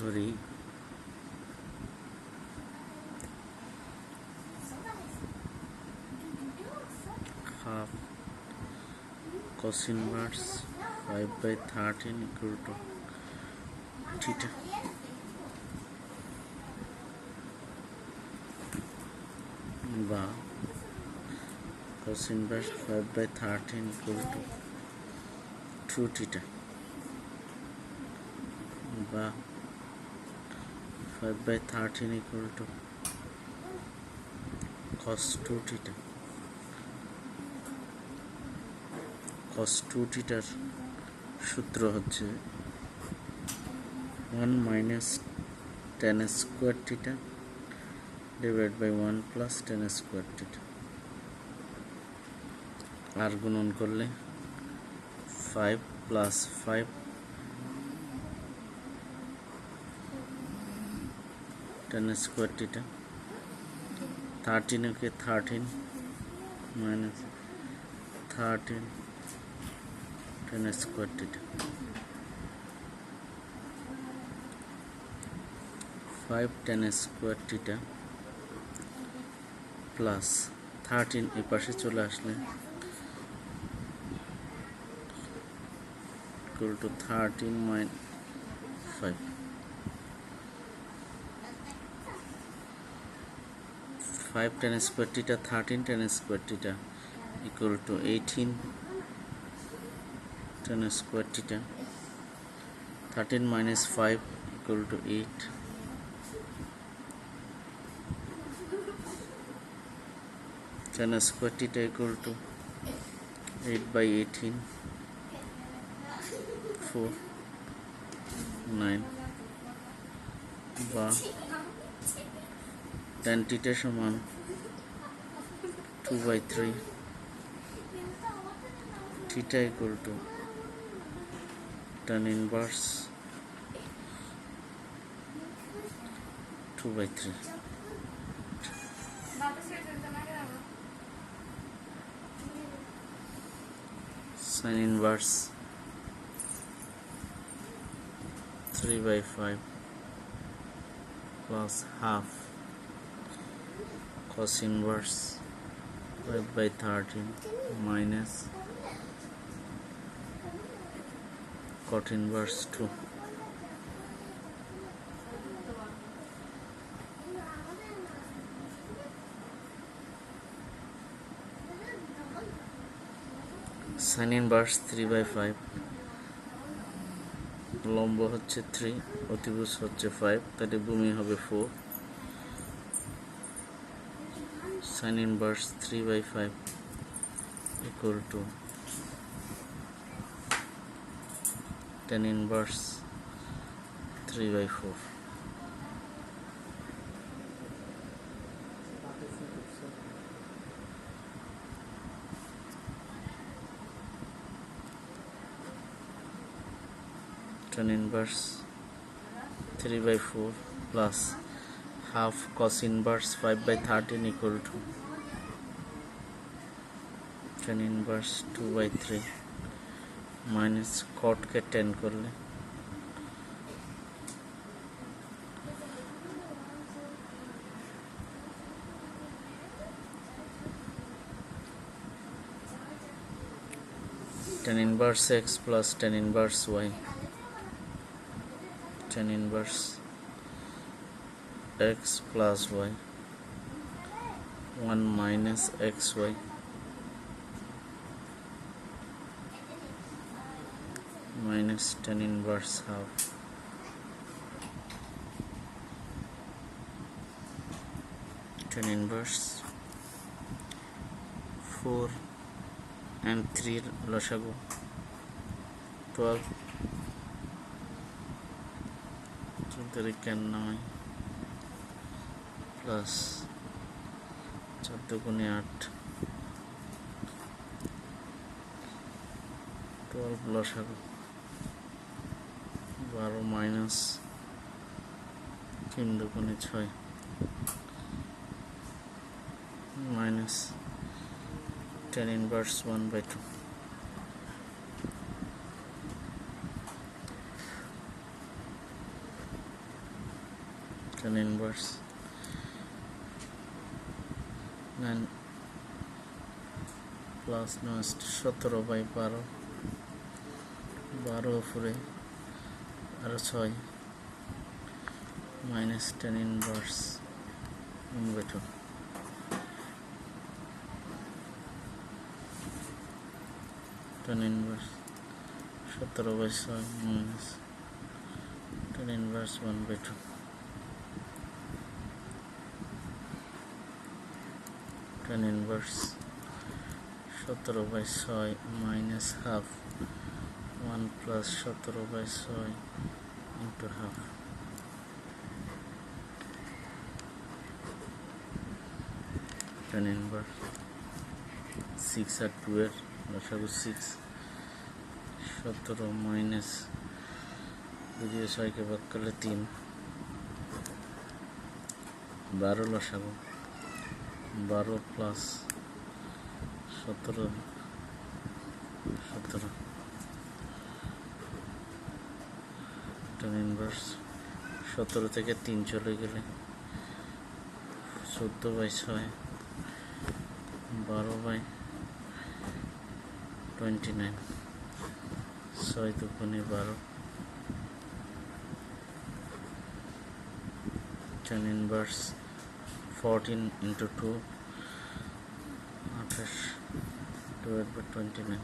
ধরি half cos inverse 5 by 13 equal to theta বা cos inverse 5 by 13 equal to 2 theta বা 5 by 13 equal to cos 2 theta. cos 2 থিটার সূত্র হচ্ছে 1 minus tan square theta divide by one plus tan square theta আর গুণন করলে five plus five tan square theta থার্টিনকে thirteen minus thirteen tan square theta five tan square theta plus thirteen এ পাশে চলে আসলে two thirteen minus five five tan square theta thirteen tan square theta equal to 18 10 square theta 13 minus 5 equal to 8 10 square theta equal to 8 by 18 4 9 বা ten টিটা সমান two by three theta equal to tan inverse 2 by 3 sin inverse 3 by 5 plus half Cos inverse 5 by 13 minus cot inverse 2 sin inverse 3 by 5 লম্ব হচ্ছে 3 অতিভুজ হচ্ছে 5 তাহলে ভূমি হবে 4 sin inverse 3 by 5 equal to tan inverse 3 by 4 tan inverse 3 by 4 plus half cos inverse 5 by 13 equal to tan inverse 2 by 3 minus কটকে tan করলে tan inverse x plus tan inverse y tan inverse x plus y 1 minus xy minus tan inverse half tan inverse 4 and 3 লসাগু 12 চৌত্রিকা নয় plus চোদ্দ গুণে আট twelve লসাগু বারো minus তিন দুগুণে ছয়। Minus tan inverse one by two tan inverse nine plus নষ্ট সতেরো বাই বারো। বারো উপরে আরও ছয়। Minus tan inverse two tan inverse সতেরো বাই ছয় minus tan inverse one by two tan inverse সতেরো বাই ছয় মাইনাস হাফ ওয়ান প্লাস সতেরো বাই ছয় into half tan inverse six আর টু এর লসাগু সিক্স সতেরো মাইনাস দুই ছয়কে ভাগ করলে তিন। বারো লসাগু বারো প্লাস সতেরো সতেরো। টেন ইনভার্স সতেরো থেকে তিন চলে গেলে চোদ্দ বাই ছয়, বারো বাই টোয়েন্টি নাইন ছয় দুগুণে বারো। Tan inverse fourteen into two আঠাশ বাই টোয়েন্টি নাইন